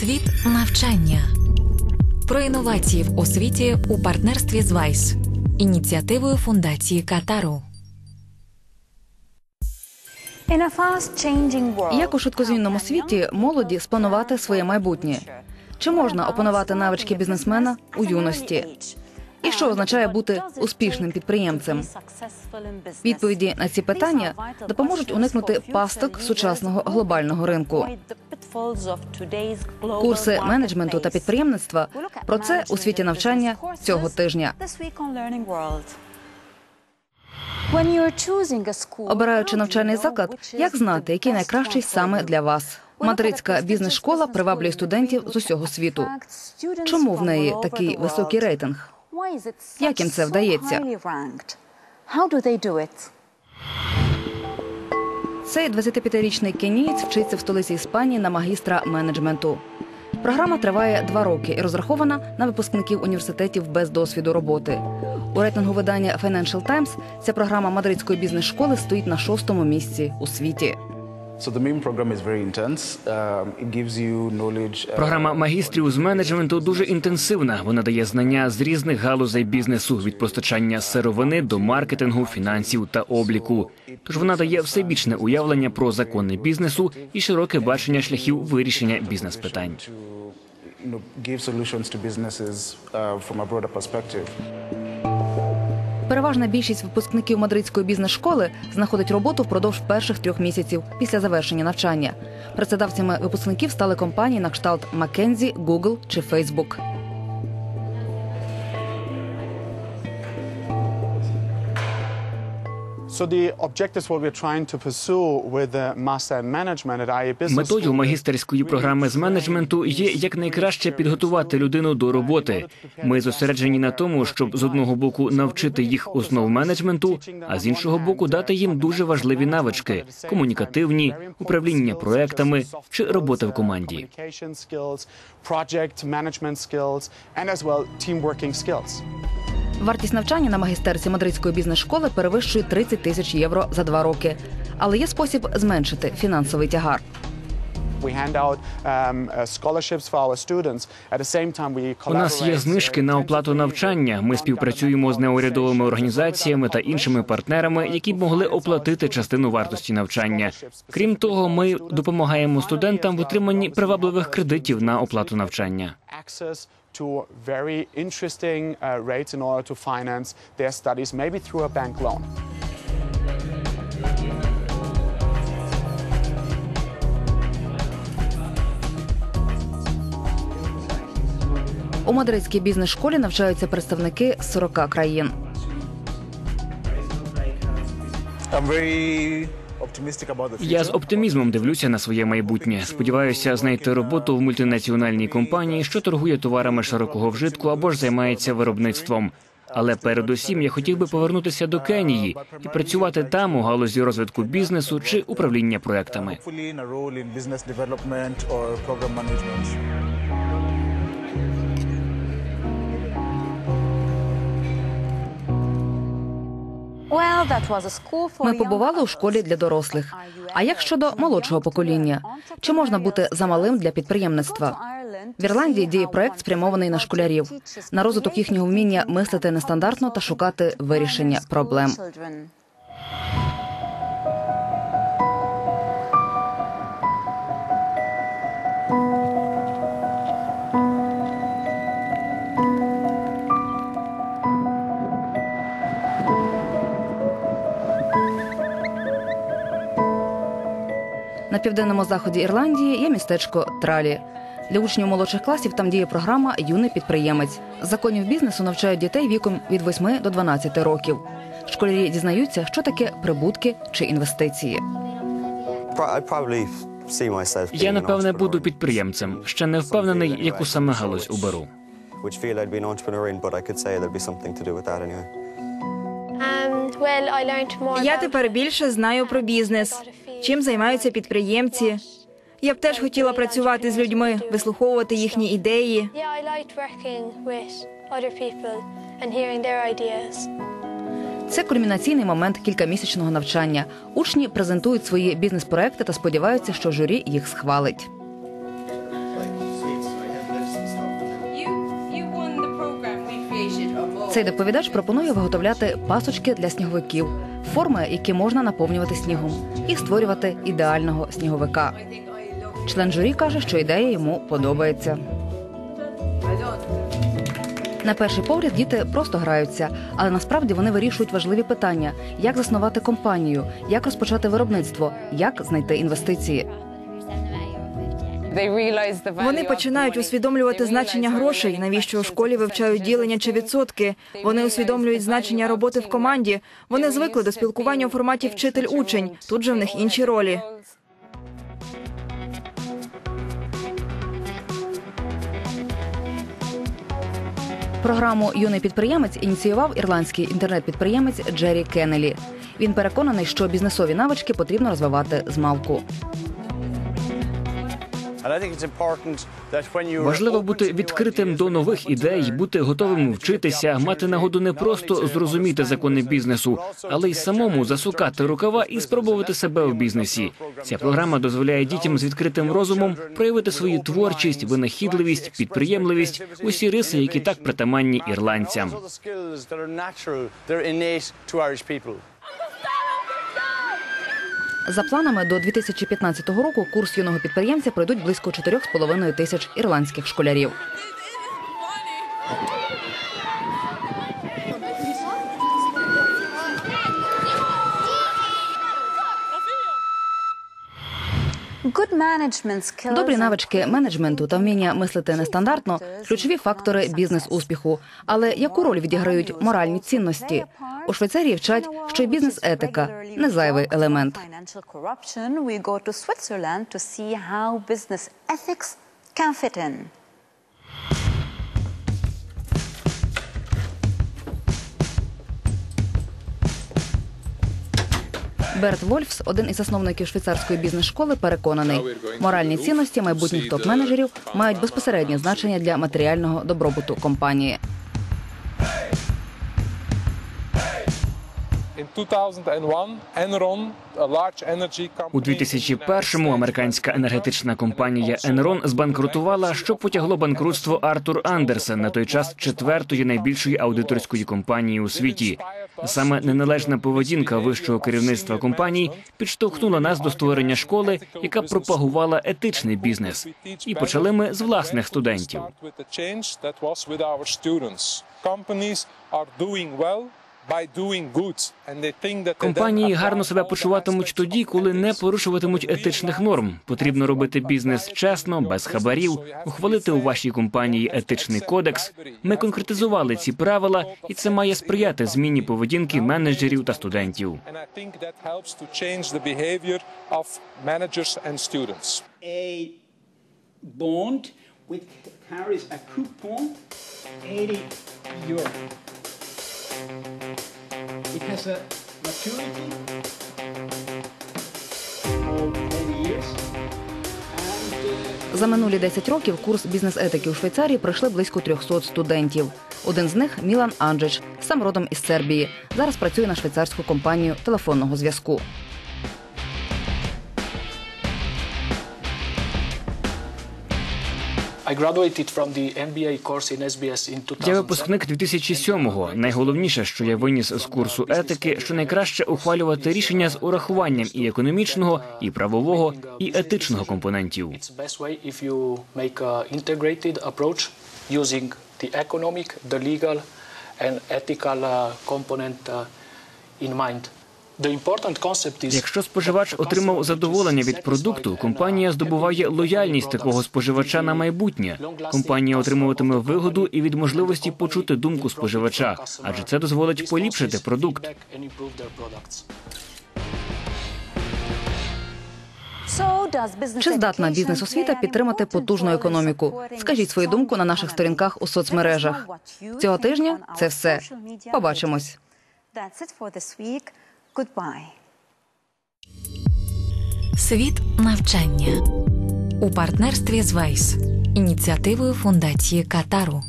Світ навчання про інновації в освіті у партнерстві з ВАЙС, ініціативою фундації Катару. Як у швидкозмінному світі молоді спланувати своє майбутнє? Чи можна опанувати навички бізнесмена у юності? І що означає бути успішним підприємцем? Відповіді на ці питання допоможуть уникнути пасток сучасного глобального ринку. Курси менеджменту та підприємництва про це у світі навчання цього тижня. Обираючи навчальний заклад, як знати, який найкращий саме для вас? Мадридська бізнес-школа приваблює студентів з усього світу. Чому в неї такий високий рейтинг? Як їм це вдається? Цей 25-річний кенієць вчиться в столиці Іспанії на магістра менеджменту. Програма триває два роки і розрахована на випускників університетів без досвіду роботи. У рейтингу видання Financial Times ця програма мадридської бізнес-школи стоїть на шостому місці у світі. Програма магістрів з менеджменту дуже інтенсивна. Вона дає знання з різних галузей бізнесу від постачання сировини до маркетингу, фінансів та обліку. Тож вона дає всебічне уявлення про закони бізнесу і широке бачення шляхів вирішення бізнес-питань. to Переважна більшість випускників мадридської бізнес-школи знаходить роботу впродовж перших трьох місяців після завершення навчання. Працедавцями випускників стали компанії на кшталт McKinsey, Google чи Facebook. Метою магістерської програми з менеджменту є якнайкраще підготувати людину до роботи. Ми зосереджені на тому, щоб з одного боку навчити їх основ менеджменту, а з іншого боку дати їм дуже важливі навички комунікативні, управління проектами чи робота в команді. project management skills, and as well team working skills. Вартість навчання на магістерці мадридської бізнес-школи перевищує 30 тисяч євро за два роки. Але є спосіб зменшити фінансовий тягар. Um, uh, У нас є знижки uh, на оплату навчання. Ми співпрацюємо з неурядовими організаціями та іншими партнерами, які б могли оплатити частину вартості навчання. Крім того, ми допомагаємо студентам в отриманні привабливих кредитів на оплату навчання. To very interesting uh, rates in order to finance their studies, maybe through a bank loan. У мадридській бізнес-школі навчаються представники 40 країн. I'm very Я з оптимізмом дивлюся на своє майбутнє. Сподіваюся знайти роботу в мультинаціональній компанії, що торгує товарами широкого вжитку або ж займається виробництвом. Але передусім я хотів би повернутися до Кенії і працювати там у галузі розвитку бізнесу чи управління проектами. Ми побували у школі для дорослих. А як щодо молодшого покоління? Чи можна бути замалим для підприємництва? В Ірландії діє проект спрямований на школярів, на розвиток їхнього вміння мислити нестандартно та шукати вирішення проблем. На південному заході Ірландії є містечко Тралі. Для учнів молодших класів там діє програма Юний підприємець. Законів бізнесу навчають дітей віком від 8 до 12 років. Школярі дізнаються, що таке прибутки чи інвестиції. Я напевне буду підприємцем. Ще не впевнений, яку саме галузь уберу. Um, Я тепер більше знаю про бізнес, чим займаються підприємці. Я б теж хотіла працювати з людьми, вислуховувати їхні ідеї. Це кульмінаційний момент кількамісячного навчання. Учні презентують свої бізнес-проекти та сподіваються, що журі їх схвалить. Цей доповідач пропонує виготовляти пасочки для сніговиків форми, які можна наповнювати снігом, і створювати ідеального сніговика. Член журі каже, що ідея йому подобається. На перший погляд діти просто граються, але насправді вони вирішують важливі питання: як заснувати компанію, як розпочати виробництво, як знайти інвестиції. Вони починають усвідомлювати значення грошей, навіщо у школі вивчають ділення чи відсотки. Вони усвідомлюють значення роботи в команді. Вони звикли до спілкування у форматі вчитель-учень. Тут же в них інші ролі. Програму Юний підприємець ініціював ірландський інтернет-підприємець Джері Кеннелі. Він переконаний, що бізнесові навички потрібно розвивати з малку. Важливо бути відкритим до нових ідей, бути готовим вчитися, мати нагоду не просто зрозуміти закони бізнесу, але й самому засукати рукава і спробувати себе в бізнесі. Ця програма дозволяє дітям з відкритим розумом проявити свою творчість, винахідливість, підприємливість, усі риси, які так притаманні ірландцям. За планами до 2015 року курс юного підприємця пройдуть близько 4,5 тисяч ірландських школярів. Добрі навички менеджменту та вміння мислити нестандартно ключові фактори бізнес-успіху. Але яку роль відіграють моральні цінності? У Швейцарії вчать, що й бізнес-етика не зайвий елемент. Берт Вольфс, один із засновників швейцарської бізнес-школи, переконаний, моральні цінності майбутніх топ-менеджерів мають безпосереднє значення для матеріального добробуту компанії. У 2001-му американська енергетична компанія Enron збанкрутувала, що потягло банкрутство Артур Андерсен на той час четвертої найбільшої аудиторської компанії у світі. Саме неналежна поведінка вищого керівництва компанії підштовхнула нас до створення школи, яка пропагувала етичний бізнес. І почали ми з власних студентів. Компанії гарно себе почуватимуть тоді, коли не порушуватимуть етичних норм. Потрібно робити бізнес чесно, без хабарів, ухвалити у вашій компанії етичний кодекс. Ми конкретизували ці правила, і це має сприяти зміні поведінки менеджерів та студентів. bond which carries a coupon 80 euro. Has a maturity of 10 years. За минулі 10 років курс бізнес-етики у Швейцарії пройшли близько 300 студентів. Один з них Мілан Анджич, сам родом із Сербії. Зараз працює на швейцарську компанію телефонного зв'язку. Я випускник 2007-го. Найголовніше, що я виніс з курсу етики, що найкраще ухвалювати рішення з урахуванням і економічного, і правового, і етичного компонентів. the economic, the legal and ethical uh, component uh, in mind. Якщо споживач отримав задоволення від продукту, компанія здобуває лояльність такого споживача на майбутнє. Компанія отримуватиме вигоду і від можливості почути думку споживача, адже це дозволить поліпшити продукт. Чи здатна бізнес-освіта підтримати потужну економіку? Скажіть свою думку на наших сторінках у соцмережах. Цього тижня це все. Побачимось. Світ навчання. У партнерстві з Вайс, ініціативою фундації Катару.